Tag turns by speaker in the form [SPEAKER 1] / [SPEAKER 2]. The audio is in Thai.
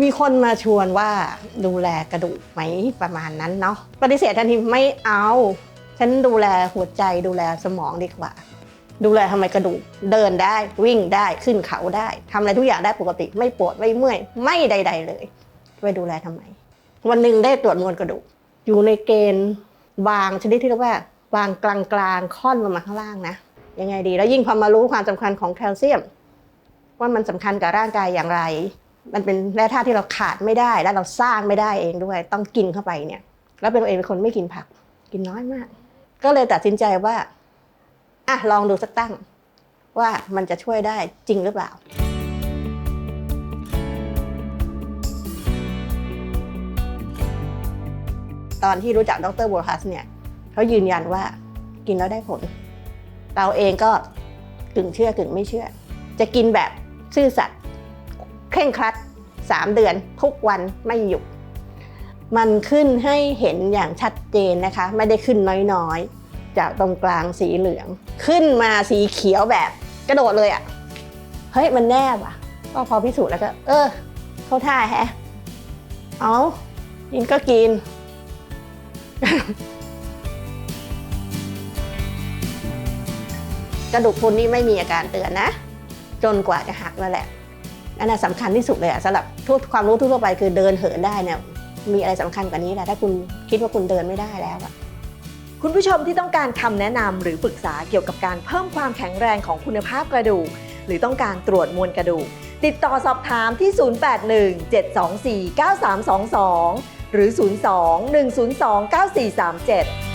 [SPEAKER 1] มีคนมาชวนว่าดูแลกระดูกไหมประมาณนั้นเนาะปฏิเสธทันทีไม่เอา ฉันดูแลหัวใจดูแลสมองดีกว่า ดูแลทำไมกระดูกเดินได้วิ่งได้ขึ้นเขาได้ทำอะไรทุกอย่างได้ปกติ ไม่ปวดไม่เมื่อยไม่ใด ๆ เลยไปดูแลทำไม วันหนึ่งได้ตรวจมวลกระดูก อยู่ในเกณฑ์วางชนิดที่เรียกว่าวางกลางๆค่อนลงมาข้างล่างนะยังไงดี แล้วยิ่งพอมารู้ความสำคัญของแคลเซียม ว่ามันสำคัญกับร่างกายอย่างไร มันเป็นแร่ธาตุที่เราขาดไม่ได้และเราสร้างไม่ได้เองด้วย ต้องกินเข้าไปเนี่ย แล้วเป็นตัวเองเป็นคนไม่กินผัก กินน้อยมาก ก็เลยตัดสินใจว่าอะลองดูสักตั้ง ว่ามันจะช่วยได้จริงหรือเปล่าตอนที่รู้จักดรบัวพัสเนี่ยเขายืนยันว่ากินแล้วได้ผล เราเองก็กึ่งเชื่อกึ่งไม่เชื่อ จะกินแบบซื่อสัตย์ เคร่งครัด 3 เดือนทุกวันไม่หยุด มันขึ้นให้เห็นอย่างชัดเจนนะคะ ไม่ได้ขึ้นน้อยๆ จากตรงกลางสีเหลือง ขึ้นมาสีเขียวแบบกระโดดเลยอะ่ะ เฮ้ยมันแน่ว่ะ ก็พอพิสูจน์แล้วก็ เออ เข้าท่าแฮะ เอากินก็กินกระดูกพรุนนี่ไม่มีอาการเตือนนะ จนกว่าจะหักนั่นแหละ นั่นนสำคัญที่สุดเลยอะสำหรับทุกความรู้ทั่วไปคือเดินเหินได้เนี่ยมีอะไรสำคัญกว่านี้แหละถ้าคุณคิดว่าคุณเดินไม่ได้แล้วอะ
[SPEAKER 2] คุณผู้ชมที่ต้องการคำแนะนำหรือปรึกษาเกี่ยวกับการเพิ่มความแข็งแรงของคุณภาพกระดูก หรือต้องการตรวจมวลกระดูก ติดต่อสอบถามที่ 081 724 9322 หรือ 02 102 9437